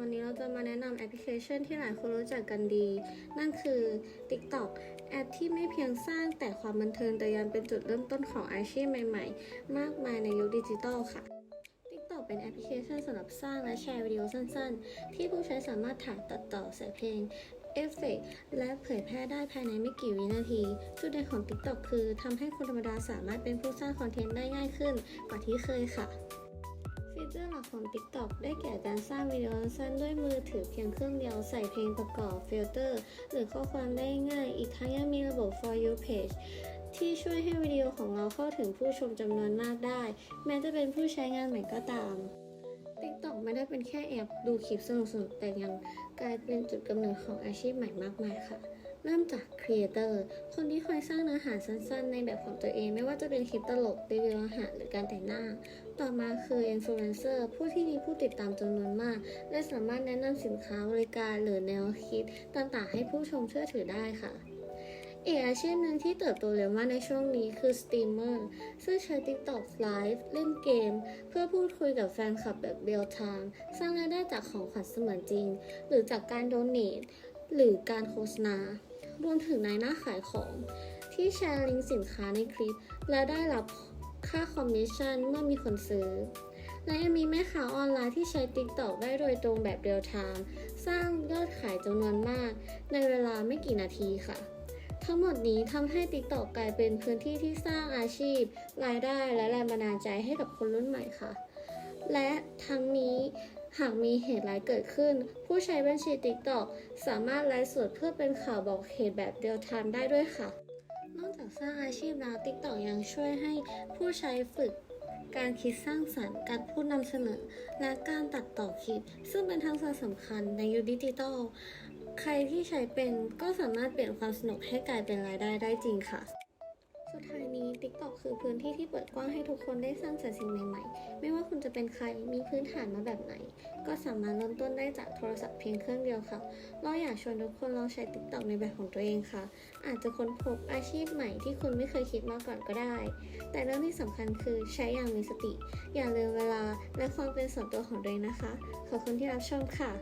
วันนี้เราจะมาแนะนำแอปพลิเคชันที่หลายคนรู้จักกันดี นั่นคือ TikTok แอปที่ไม่เพียงสร้างแต่ความบันเทิงแต่ยังเป็นจุดเริ่มต้นของอาชีพใหม่ ๆ มากมายในยุคดิจิทัลค่ะ TikTok เป็นแอปพลิเคชันสำหรับสร้างและแชร์วิดีโอสั้นๆ ที่ผู้ใช้สามารถถ่ายตัดต่อใส่เพลงเอฟเฟกต์และเผยแพร่ได้ภายในไม่กี่วินาที จุดเด่นของ TikTok คือทำให้คนธรรมดาสามารถเป็นผู้สร้างคอนเทนต์ได้ง่ายขึ้นกว่าที่เคยค่ะ ฟีเจอร์หลักของ TikTok ได้แก่การสร้างวิดีโอสั้นด้วยมือถือเพียงเครื่องเดียวใส่เพลงประกอบฟิลเตอร์ หรือข้อความได้ง่าย อีกทั้งยังมีระบบ For You Page ที่ช่วยให้วิดีโอของเราเข้าถึงผู้ชมจำนวนมากได้ แม้จะเป็นผู้ใช้งานใหม่ก็ตาม เป็นแค่แอปดูคลิปสนุกๆ แต่ยังกลายเป็นจุดกำเนิดของอาชีพใหม่มากมายค่ะ เริ่มจากครีเอเตอร์คนที่คอยสร้างเนื้อหาสั้นๆ ในแบบของตัวเอง ไม่ว่าจะเป็นคลิปตลกรีวิวอาหารหรือการแต่งหน้า ต่อมาคืออินฟลูเอนเซอร์ผู้ที่มีผู้ติดตามจำนวนมาก และสามารถแนะนำสินค้าบริการหรือแนวคิดต่างๆ ให้ผู้ชมเชื่อถือได้ค่ะ อีกอาชีพหนึ่งที่เติบโตเร็วมากในช่วงนี้คือสตรีมเมอร์ซึ่งใช้ TikTok Live เล่นเกม เพื่อพูดคุยกับแฟนคลับแบบเรียลไทม์สร้างรายได้จากของขวัญเสมือนจริง หรือจากการโดเนทหรือการโฆษณารวมถึงในหน้าขายของที่แชร์ลิงก์สินค้าในคลิป และได้รับค่าคอมมิชชั่นเมื่อมีคนซื้อ และยังมีแม่ค้าออนไลน์ที่ใช้ TikTok ได้โดยตรงแบบเรียลไทม์สร้างยอดขายจำนวนมากในเวลาไม่กี่นาทีค่ะ ทั้งหมดนี้ทำให้ TikTok กลายเป็นพื้นที่ที่สร้างอาชีพ รายได้และแรงบันดาลใจให้กับคนรุ่นใหม่ค่ะ และทั้งนี้หากมีเหตุร้ายเกิดขึ้น ผู้ใช้บัญชี TikTok สามารถไลฟ์สดเพื่อเป็นข่าวบอกเหตุแบบเรียลไทม์ได้ด้วยค่ะ นอกจากสร้างอาชีพแล้ว TikTok ยังช่วยให้ผู้ใช้ฝึกการคิดสร้างสรรค์ การพูดนำเสนอ และการตัดต่อคลิป ซึ่งเป็นทักษะสำคัญในยุคดิจิทัล ใครที่ใช้เป็นก็สามารถเปลี่ยนความสนุกให้กลายเป็นรายได้ได้จริงค่ะ สุดท้ายนี้ TikTok คือพื้นที่ที่เปิดกว้างให้ทุกคนได้สร้างสรรค์สิ่งใหม่ๆ ไม่ว่าคุณจะเป็นใครมีพื้นฐานมาแบบไหน ก็สามารถเริ่มต้นได้จากโทรศัพท์เพียงเครื่องเดียวค่ะ เราอยากชวนทุกคนลองใช้ TikTok ในแบบของตัวเองค่ะ อาจจะค้นพบอาชีพใหม่ที่คุณไม่เคยคิดมาก่อนก็ได้ แต่เรื่องที่สำคัญคือใช้อย่างมีสติ อย่าลืมเวลาและความเป็นส่วนตัวของตัวเองนะคะ ขอบคุณที่รับชมค่ะ